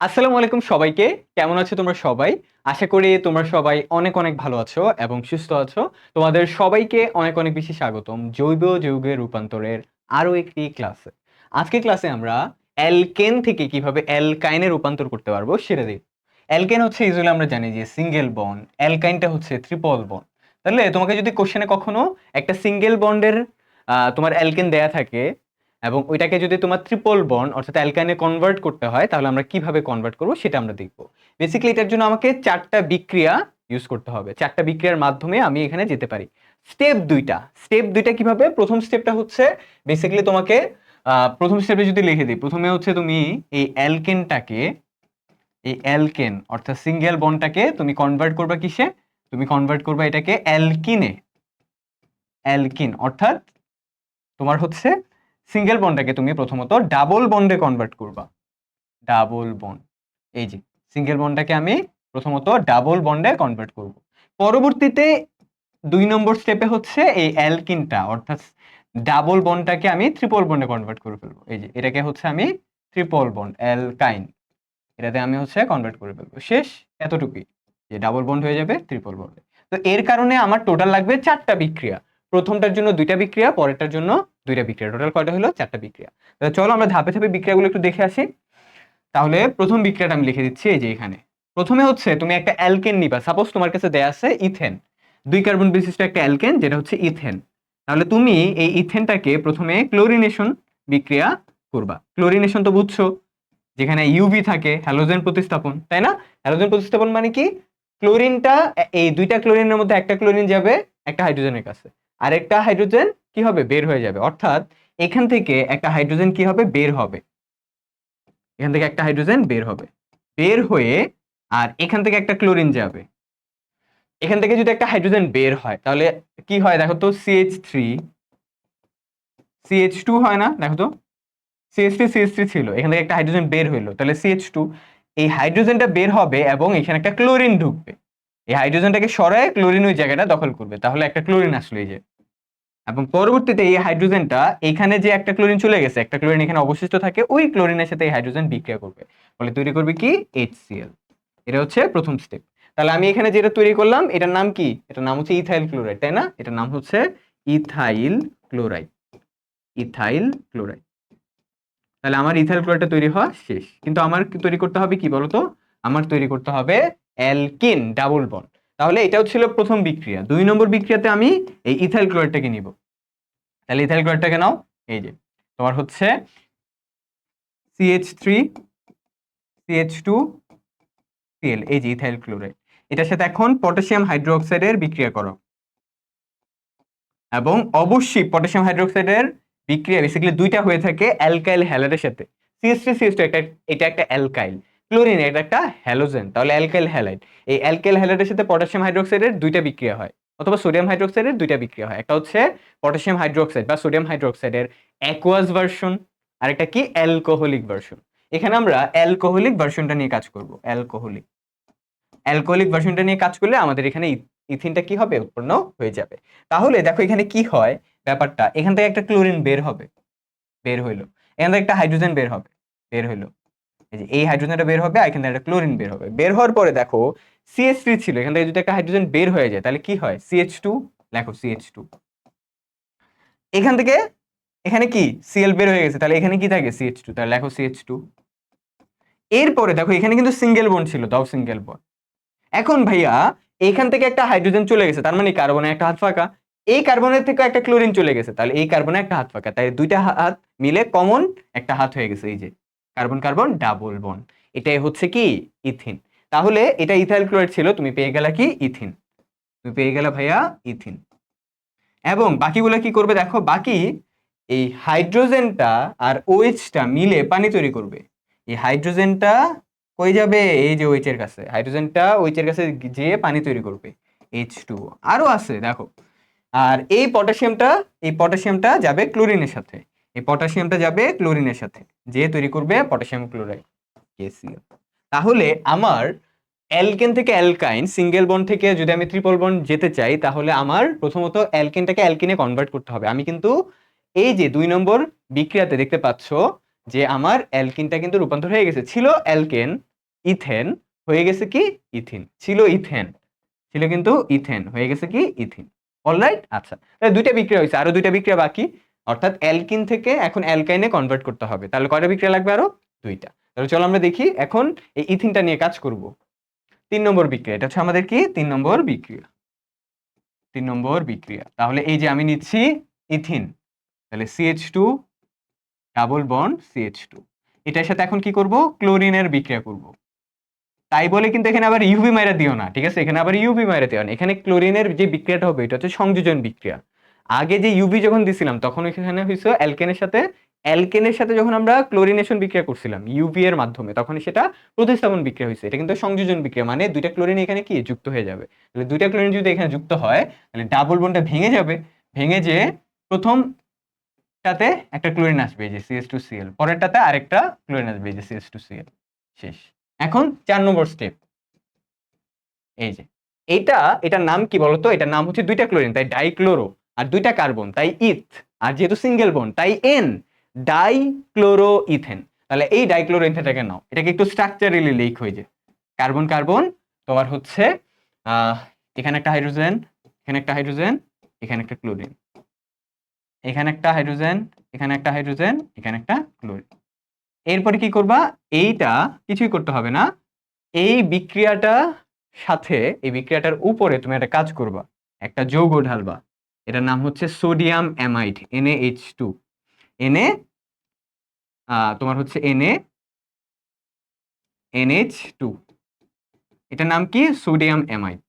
আসসালামু আলাইকুম সবাইকে। কেমন আছো তোমরা সবাই? আশা করি তোমরা সবাই অনেক অনেক ভালো আছো এবং সুস্থ আছো। তোমাদের সবাইকে অনেক অনেক বেশি স্বাগতম জৈব যৌগের রূপান্তরের আরও একটি ক্লাসে আজকে ক্লাসে আমরা অ্যালকেন থেকে কীভাবে অ্যালকাইনে রূপান্তর করতে পারব সেটা দেখব। অ্যালকেন হচ্ছে ইউজুয়ালি আমরা জানি যে সিঙ্গেল বন্ড অ্যালকাইনটা হচ্ছে ত্রিপল বন তাহলে তোমাকে যদি কোশ্চেনে কখনো একটা সিঙ্গেল বন্ডের তোমার অ্যালকেন দেয়া থাকে এবং ওইটাকে যদি তোমার ট্রিপল বন অর্থাৎ অ্যালকাইনে কনভার্ট করতে হয়, তাহলে আমরা কীভাবে কনভার্ট করব সেটা আমরা দেখব। বেসিক্যালি এটার জন্য আমাকে চারটা বিক্রিয়া ইউজ করতে হবে। চারটা বিক্রিয়ার মাধ্যমে আমি এখানে যেতে পারি। স্টেপ দুইটা। স্টেপ দুইটা কীভাবে? প্রথম স্টেপটা হচ্ছে বেসিক্যালি তোমাকে প্রথম স্টেপে যদি লিখে দিই, প্রথমে হচ্ছে তুমি এই অ্যালকেনটাকে এই অ্যালকেন অর্থাৎ সিঙ্গেল বনটাকে তুমি কনভার্ট করবা কিসে? তুমি কনভার্ট করবা এটাকে অ্যালকিনে অ্যালকিন অর্থাৎ তোমার হচ্ছে সিঙ্গেল বন্ডটাকে তুমি প্রথমত ডাবল বন্ডে কনভার্ট করবা। ডাবল বন্ড এই যে সিঙ্গেল বন্ডটাকে আমি প্রথমত ডাবল বন্ডে কনভার্ট করব। পরবর্তীতে দুই নম্বর স্টেপে হচ্ছে এই অ্যালকিনটা অর্থাৎ ডাবল বন্ডটাকে আমি ত্রিপল বন্ডে কনভার্ট করে ফেলব। এই যে, এটাকে হচ্ছে আমি ত্রিপল বন্ড অ্যালকাইন এটাতে আমি হচ্ছে কনভার্ট করে ফেলব। শেষ, এতটুকুই। যে ডাবল বন্ড হয়ে যাবে ত্রিপল বন্ডে তো এর কারণে আমার টোটাল লাগবে চারটা বিক্রিয়া। প্রথমটার জন্য দুইটা বিক্রিয়া, পরেরটার জন্য দুইটা বিক্রিয়া। টোটাল কয়টা হলো? চারটা বিক্রিয়া। তাহলে চলো আমরা ধাপে ধাপে বিক্রিয়াগুলো একটু দেখে আসি। তাহলে প্রথম বিক্রিয়াটা আমি লিখে দিচ্ছি এই যে এখানে। প্রথমে হচ্ছে তুমি একটা অ্যালকেন নিবা। সাপোজ তোমার কাছে দেয়া আছে ইথেন। দুই কার্বন বিশিষ্ট একটা অ্যালকেন, যেটা হচ্ছে ইথেন। তাহলে তুমি এই ইথেনটাকে প্রথমে ক্লোরিনেশন বিক্রিয়া করবা। ক্লোরিনেশন তো বুঝছ, যেখানে ইউভি থাকে হ্যালোজেন প্রতিস্থাপন, তাই না? হ্যালোজেন প্রতিস্থাপন মানে কি? ক্লোরিনটা এই দুইটা ক্লোরিনের মধ্যে একটা ক্লোরিন যাবে, একটা হাইড্রোজেনের কাছে। আরেকটা হাইড্রোজেন কি হবে? বের হয়ে যাবে। অর্থাৎ এখান থেকে একটা হাইড্রোজেন কি হবে? বের হবে। এখান থেকে একটা হাইড্রোজেন বের হবে। বের হয়ে আর এখান থেকে একটা ক্লোরিন যাবে। এখান থেকে যদি একটা হাইড্রোজেন বের হয়, তাহলে কি হয় দেখো তো? সিএইচ থ্রি সিএইচ টু হয় না? দেখো তো? সিএইচ থ্রি সিএইচ থ্রি ছিল। এখান থেকে একটা হাইড্রোজেন বের হইল। তাহলে সিএইচ টু এই হাইড্রোজেনটা বের হবে এবং এখানে একটা ক্লোরিন ঢুকবে। এই হাইড্রোজেনটাকে সরায় ক্লোরিন ওই জায়গাটা দখল করবে। তাহলে একটা ক্লোরিন আসলো এই যে। এবং পরবর্তীতে এই হাইড্রোজেনটা এখানে যে একটা ক্লোরিন চলে গেছে, একটা ক্লোরিন এখানে অবশিষ্ট থাকে, ওই ক্লোরিনের সাথে এই হাইড্রোজেন বিক্রিয়া করবে। ফলে তৈরি করবে কি? এইচসিএল এটা হচ্ছে প্রথম স্টেপ তাহলে আমি এখানে যেটা তৈরি করলাম, এটার নাম কি? এটার নাম হচ্ছে ইথাইল ক্লোরাইড তাই না? এটার নাম হচ্ছে ইথাইল ক্লোরাইড ইথাইল ক্লোরাইড তাহলে আমার ইথাইল ক্লোরাইডটা তৈরি হওয়া শেষ। কিন্তু আমার তৈরি করতে হবে কি বলতো? আমার তৈরি করতে হবে অ্যালকিন ডাবল বন্ড তাহলে এটাও ছিল প্রথম বিক্রিয়া। দুই নম্বর বিক্রিয়াতে আমি এই ইথাইল ক্লোরাইডটাকে নিব। তাহলে ইথাইল ক্লোরাইডটাকে নাও, এই যে, তোমার হচ্ছে CH three CH two CL এই যে ইথাইল ক্লোরাইড এটার সাথে এখন পটাশিয়াম হাইড্রোক্সাইডের বিক্রিয়া করো। এবং অবশ্যই পটাশিয়াম হাইড্রোক্সাইডের বিক্রিয়া বেসিক্যালি দুইটা হয়ে থাকে অ্যালকাইল হ্যালাইডের সাথে। সিএস থ্রি সিএস টু একটা, এটা একটা অ্যালকাইল। ক্লোরিন এটা একটা হ্যালোজেন, তাহলে অ্যালকাইল হ্যালাইড। এই অ্যালকাইল হ্যালাইডের সাথে পটাশিয়াম হাইড্রোক্সাইডের দুইটা বিক্রিয়া হয়, অথবা সোডিয়াম হাইড্রোক্সাইডের দুইটা বিক্রিয়া হয়। একটা হচ্ছে পটাশিয়াম হাইড্রোক্সাইড বা সোডিয়াম হাইড্রোক্সাইডের অ্যাকোয়াস ভার্সন আর একটা কি অ্যালকোহলিক ভার্সন এখানে আমরা অ্যালকোহলিক ভার্সনটা নিয়ে কাজ করব অ্যালকোহলিক অ্যালকোহলিক ভার্সনটা নিয়ে কাজ করলে আমাদের এখানে ইথিনটা কি হবে? উৎপন্ন হয়ে যাবে। তাহলে দেখো এখানে কি হয় ব্যাপারটা, এখান থেকে একটা ক্লোরিন বের হবে, বের হইল। এখান থেকে একটা হাইড্রোজেন বের হবে, বের হইল। এই হাইড্রোজেনটা বের হবে এখান থেকে একটা ক্লোরিন বের হবে। বের হওয়ার পরে দেখো সিএইচ থ্রি ছিল, এখান থেকে যদি একটা হাইড্রোজেন বের হয়ে যায়, তাহলে কি হয়? সিএইচ টু লেখো সিএইচ টু এখান থেকে, এখানে কি? সিএল বের হয়ে গেছে, তাহলে এখানে কি থাকে? সিএইচ টু তাহলে লেখো সিএইচ টু এরপরে দেখো, এখানে কিন্তু সিঙ্গেল বন্ড ছিল দাও সিঙ্গেল বন্ড এখন ভাইয়া, এখান থেকে একটা হাইড্রোজেন চলে গেছে, তার মানে কার্বনে একটা হাত ফাঁকা। এই কার্বনের থেকে একটা ক্লোরিন চলে গেছে, তাহলে এই কার্বনে একটা হাত ফাঁকা। তাই দুইটা হাত মিলে কমন একটা হাত হয়ে গেছে, এই যে। কার্বন কার্বন, ডাবল বন। এটাই হচ্ছে কি? ইথিন। তাহলে এটা ইথাইল ক্লোরাইড ছিল, তুমি পেয়ে গেলা কি? ইথিন। তুমি পেয়ে গেলা ভাইয়া ইথিন। এবং বাকিগুলো কি করবে দেখো? বাকি এই হাইড্রোজেনটা আর ওএইচটা মিলে পানি তৈরি করবে। এই হাইড্রোজেনটা কই যাবে? এই যে ওইচ এর কাছে। হাইড্রোজেনটা ওইচ এর কাছে যেয়ে পানি তৈরি করবে। এইচ টু আরও আছে, দেখো। আর এই পটাশিয়ামটা এই পটাশিয়ামটা যাবে ক্লোরিনের সাথে। এই পটাশিয়ামটা যাবে ক্লোরিনের সাথে। যে তৈরি করবে পটাশিয়াম ক্লোরাইড কেসিএল তাহলে আমার অ্যালকেন থেকে অ্যালকাইন, সিঙ্গেল বন্ড থেকে যদি আমি ত্রিপল বন্ড যেতে চাই, তাহলে আমার প্রথমত অ্যালকেনটাকে অ্যালকিনে কনভার্ট করতে হবে। আমি কিন্তু এই যে দুই নম্বর বিক্রিয়াতে দেখতে পাচ্ছ যে আমার অ্যালকিনটা কিন্তু রূপান্তর হয়ে গেছে। ছিল অ্যালকেন, ইথেন, হয়ে গেছে কি? ইথিন। ছিল ইথেন। ছিল কিন্তু ইথেন, হয়ে গেছে কি? ইথিন। অলরাইট আচ্ছা। দুইটা বিক্রিয়া হয়েছে। আরও দুইটা বিক্রিয়া বাকি। অর্থাৎ অ্যালকিন থেকে এখন অ্যালকাইনে কনভার্ট করতে হবে। তাহলে কয়টা বিক্রিয়া লাগবে আরও? দুইটা। তাহলে চলো আমরা দেখি এখন এই ইথিনটা নিয়ে কাজ করব। তিন নম্বর বিক্রিয়া, এটা হচ্ছে আমাদের কি? তিন নম্বর বিক্রিয়া। তিন নম্বর বিক্রিয়া। তাহলে এই যে আমি নিচ্ছি ইথিন, তাহলে CH two double bond CH two এটার সাথে এখন কি করব? ক্লোরিনের বিক্রিয়া করব। তাই বলে কিন্তু এখানে আবার ইউভি মাইরা দিও না, ঠিক আছে? এখানে আবার ইউভি মাইরা দিও না। এখানে ক্লোরিনের যে বিক্রিয়াটা হবে, এটা হচ্ছে সংযোজন বিক্রিয়া। আগে যে ইউভি যখন দিছিলাম, তখন এখানে হয়েছে অ্যালকেনের সাথে অ্যালকেনের সাথে যখন আমরা ক্লোরিনেশন বিক্রিয়া করছিলাম ইউভি এর মাধ্যমে, তখন সেটা প্রতিস্থাপন বিক্রিয়া হয়েছে এটা কিন্তু সংযোজন বিক্রিয়া মানে দুইটা ক্লোরিন এখানে কি? যুক্ত হয়ে যাবে। তাহলে দুইটা ক্লোরিন যদি এখানে যুক্ত হয়, তাহলে ডাবল বন্ডটা ভেঙে যাবে। ভেঙে যে প্রথমটাতে একটা ক্লোরিন আসবে যে সিএস টু সিএল পরেরটাতে আরেকটা ক্লোরিন আসবে যে সিএস টু সিএল শেষ। এখন চার নম্বর স্টেপ এই যে। এইটা, এটার নাম কি বলতো? এটার নাম হচ্ছে দুইটা ক্লোরিন তাই ডাইক্লোরো আর দুইটা কার্বন, তাই ইথ, আর যেহেতু সিঙ্গেল বন তাই এন ডাইক্লোরো ইথেন তাহলে এই ডাইক্লোরো ইথেনটাকে নাও, এটাকে একটু স্ট্রাকচারালি লিক হয়ে যায়। কার্বন কার্বন, তোমার হচ্ছে এখানে একটা হাইড্রোজেন, এখানে একটা হাইড্রোজেন, এখানে একটা ক্লোরিন। এখানে একটা হাইড্রোজেন, এখানে একটা হাইড্রোজেন, এখানে একটা ক্লোরিন। এরপরে কি করবা? এইটা কিছুই করতে হবে না। এই বিক্রিয়াটা সাথে, এই বিক্রিয়াটার উপরে তুমি একটা কাজ করবা। একটা যৌগ ঢালবা। এটার নাম হচ্ছে সোডিয়াম অ্যামাইড NaH2 টু। এনে তোমার হচ্ছে এনএ NH টু। এটার নাম কি? Sodium amide.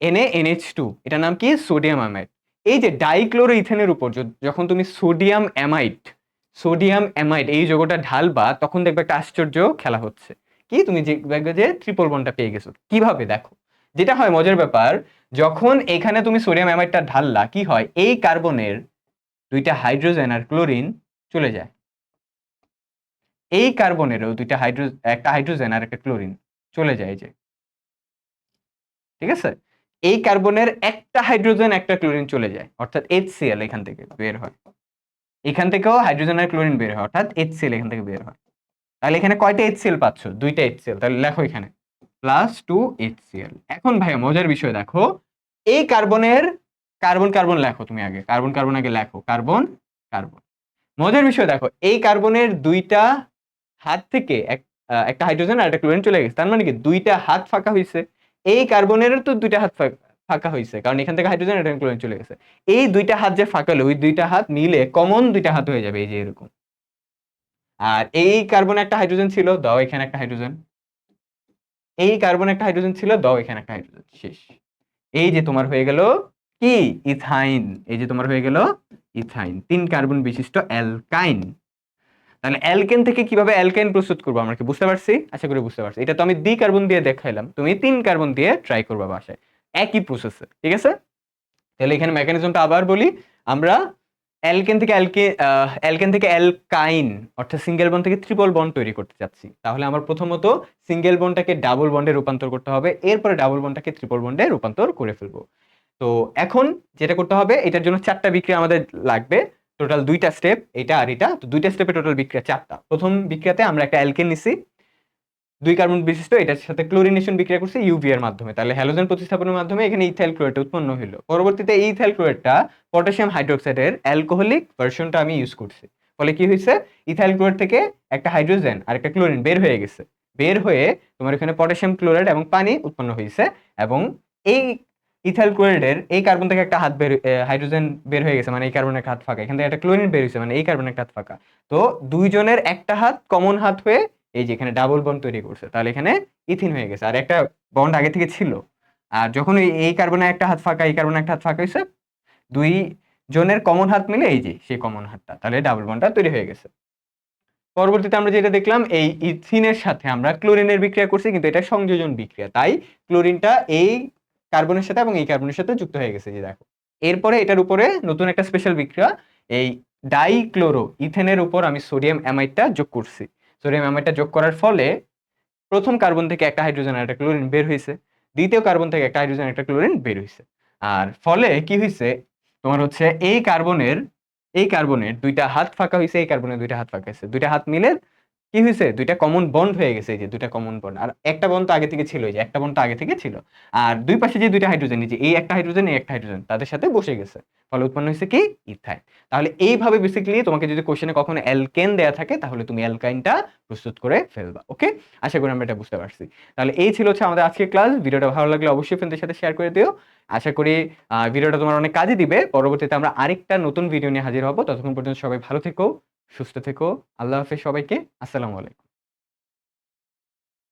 NA NH two, এটার নাম কি? Sodium amide. এই যে ডাইক্লোরো ইথেনের উপর যখন তুমি সোডিয়াম অ্যামাইড সোডিয়াম অ্যামাইড এই যোগটা ঢালবা, তখন দেখবে একটা আশ্চর্য খেলা হচ্ছে। কি? তুমি যে, দেখবে যে ট্রিপল বনটা পেয়ে গেছো। কীভাবে? দেখো। যেটা হয় মজার ব্যাপার, যখন এখানে তুমি সোডিয়াম অ্যামাইডটা ঢাললা, কি হয়? এই কার্বনের দুইটা হাইড্রোজেন আর ক্লোরিন চলে যায়। এই কার্বনেরও দুইটা হাইড্রো একটা হাইড্রোজেন আর একটা ক্লোরিন চলে যায় যে। ঠিক আছে? এই কার্বনের একটা হাইড্রোজেন একটা ক্লোরিন চলে যায়। অর্থাৎ HCl এখান থেকে বের হয়। এখান থেকেও হাইড্রোজেন আর ক্লোরিন বের হয়। অর্থাৎ HCl এখান থেকে বের হয়। তাহলে এখানে কয়টা HCl পাচ্ছ? দুইটা HCl তাহলে লেখো এখানে। প্লাস টু HCl এখন ভাইয়া মজার বিষয় দেখো এই কার্বনের কার্বন কার্বন লেখো তুমি আগে কার্বন কার্বন আগে লেখো কার্বন কার্বন মজার বিষয় দেখো এই কার্বনের দুইটা হাত থেকে এক- একটা হাইড্রোজেন আর একটা ক্লোরিন চলে গেছে, তার মানে কি দুইটা হাত ফাঁকা হয়েছে এই কার্বনের তো দুইটা হাত ফাঁক- হয়েছে কারণ এখান থেকে হাইড্রোজেন আর ক্লোরিন চলে গেছে। এই দুইটা হাত যে ফাঁকা হলো, ওই দুইটা হাত মিলে কমন দুইটা হাত হয়ে যাবে, এই যে এরকম। আর এই কার্বনে একটা হাইড্রোজেন ছিল, দাও এখানে একটা হাইড্রোজেন এই কার্বনে একটা হাইড্রোজেন ছিল, দাও এখানে একটা হাইড্রোজেন শেষ। এই যে তোমার হয়ে গেল কি? ইথাইন এই যে তোমার হয়ে গেল ইথাইন তিন কার্বন বিশিষ্ট অ্যালকাইন তাহলে অ্যালকেন থেকে কীভাবে অ্যালকাইন প্রস্তুত করব আমরা কি বুঝতে পারছি? আশা করি বুঝতে পারছি। এটা তো আমি দ্বি কার্বন দিয়ে দেখাইলাম। তুমি তিন কার্বন দিয়ে ট্রাই করবা বাসায়। একই প্রসেসে ঠিক আছে? তাহলে এখানে মেকানিজমটা আবার বলি। আমরা অ্যালকেন থেকে অ্যালকে অ্যালকেন থেকে অ্যালকাইন অর্থাৎ সিঙ্গেল বন্ড থেকে ট্রিপল বন্ড তৈরি করতে চাচ্ছি। তাহলে আমার প্রথমত সিঙ্গেল বন্ডটাকে ডাবল বন্ডে রূপান্তর করতে হবে, এরপরে ডাবল বন্ডটাকে ট্রিপল বন্ডে রূপান্তর করে ফেলব। তো এখন যেটা করতে হবে, এটার জন্য চারটা বিক্রিয়া আমাদের লাগবে টোটাল দুইটা স্টেপ এটা আর এটা, তো দুইটা স্টেপে টোটাল বিক্রিয়া চারটা। প্রথম বিক্রিয়াতে আমরা একটা অ্যালকেন নিছি দুই কার্বন বিশিষ্ট, এটার সাথে ক্লোরিনেশন বিক্রিয়া করছে ইউভি এর মাধ্যমে। তাহলে হ্যালোজেন প্রতিস্থাপনের মাধ্যমে এখানে ইথাইল ক্লোরেট উৎপন্ন হলো পরবর্তীতে এই ইথাইল ক্লোরেটটা পটাশিয়াম হাইড্রোক্সাইডের অ্যালকোহলিক ভার্সনটা আমি ইউজ করছি। ফলে কি হয়েছে ইথাইল ক্লোরেট থেকে একটা হাইড্রোজেন আর একটা ক্লোরিন বের হয়ে গেছে। বের হয়ে তোমার এখানে পটাশিয়াম ক্লোরাইড এবং পানি উৎপন্ন হয়েছে এবং এই ইথাইল ক্লোরাইডের এই কার্বন থেকে একটা হাত বের হাইড্রোজেন বের হয়ে গেছে মানে এই কার্বনের হাত ফাঁকা। এখান থেকে একটা ক্লোরিন বের হয়েছে মানে এই কার্বনের হাত ফাঁকা। তো দুইজনের একটা হাত কমন হাত হয়ে এই যে এখানে ডাবল বন্ড তৈরি করছে, তাহলে এখানে ইথিন হয়ে গেছে। আর একটা বন্ড আগে থেকে ছিল। আর যখন এই- কার্বনে একটা হাত ফাঁকা, এই কার্বনে একটা হাত ফাঁকা হয়েছে, দুই জনের কমন হাত মিলে এই যে, সেই কমন হাতটা, তাহলে ডাবল বন্ডটা তৈরি হয়ে গেছে। পরবর্তীতে আমরা যেটা দেখলাম, এই ইথিনের সাথে আমরা ক্লোরিনের বিক্রিয়া করছি, কিন্তু এটা সংযোজন বিক্রিয়া। তাই ক্লোরিনটা এই কার্বনের সাথে এবং এই কার্বনের সাথে যুক্ত হয়ে গেছে যে দেখো। এরপরে এটার উপরে নতুন একটা স্পেশাল বিক্রিয়া, এই ডাইক্লোরো ইথেনের উপর আমি সোডিয়াম অ্যামাইডটা যোগ করছি। সোডিয়াম অ্যামাইডটা যোগ করার ফলে প্রথম কার্বন থেকে একটা হাইড্রোজেন আর একটা ক্লোরিন বের হয়েছে দ্বিতীয় কার্বন থেকে একটা হাইড্রোজেন একটা ক্লোরিন বের হয়েছে আর ফলে কি হয়েছে তোমার হচ্ছে এই কার্বনের এই কার্বনের দুইটা হাত ফাঁকা হয়েছে এই কার্বনের দুইটা হাত ফাঁকা হয়েছে দুইটা হাত মিলে কি হয়েছে? দুইটা কমন বন্ড হয়ে গেছে যে, দুইটা কমন বন্ড আর একটা বন্ড তো আগে থেকে ছিল যে একটা বন্ড তো আগে থেকে ছিল। আর দুই পাশে যে দুইটা হাইড্রোজেন যে এই একটা হাইড্রোজেন এই একটা হাইড্রোজেন তাদের সাথে বসে গেছে। ফলে উৎপন্ন হয়েছে কি? ইথাইন। তাহলে এইভাবে বেসিক্যালি তোমাকে যদি কোশ্চেনে কখনো অ্যালকেন দেয়া থাকে, তাহলে তুমি অ্যালকাইনটা প্রস্তুত করে ফেলবা ওকে আশা করি আমরা এটা বুঝতে পারছি। তাহলে এই ছিল হচ্ছে আমাদের আজকের ক্লাস ভিডিওটা ভালো লাগলে অবশ্যই ফ্রেন্ডদের সাথে শেয়ার করে দিও। আশা করি ভিডিওটা তোমার অনেক কাজে দিবে। পরবর্তীতে আমরা আরেকটা নতুন ভিডিও নিয়ে হাজির হব। ততক্ষণ পর্যন্ত সবাই ভালো থেকো। সুস্থ থেকো। আল্লাহ হাফেজ সবাইকে। আসসালামু আলাইকুম।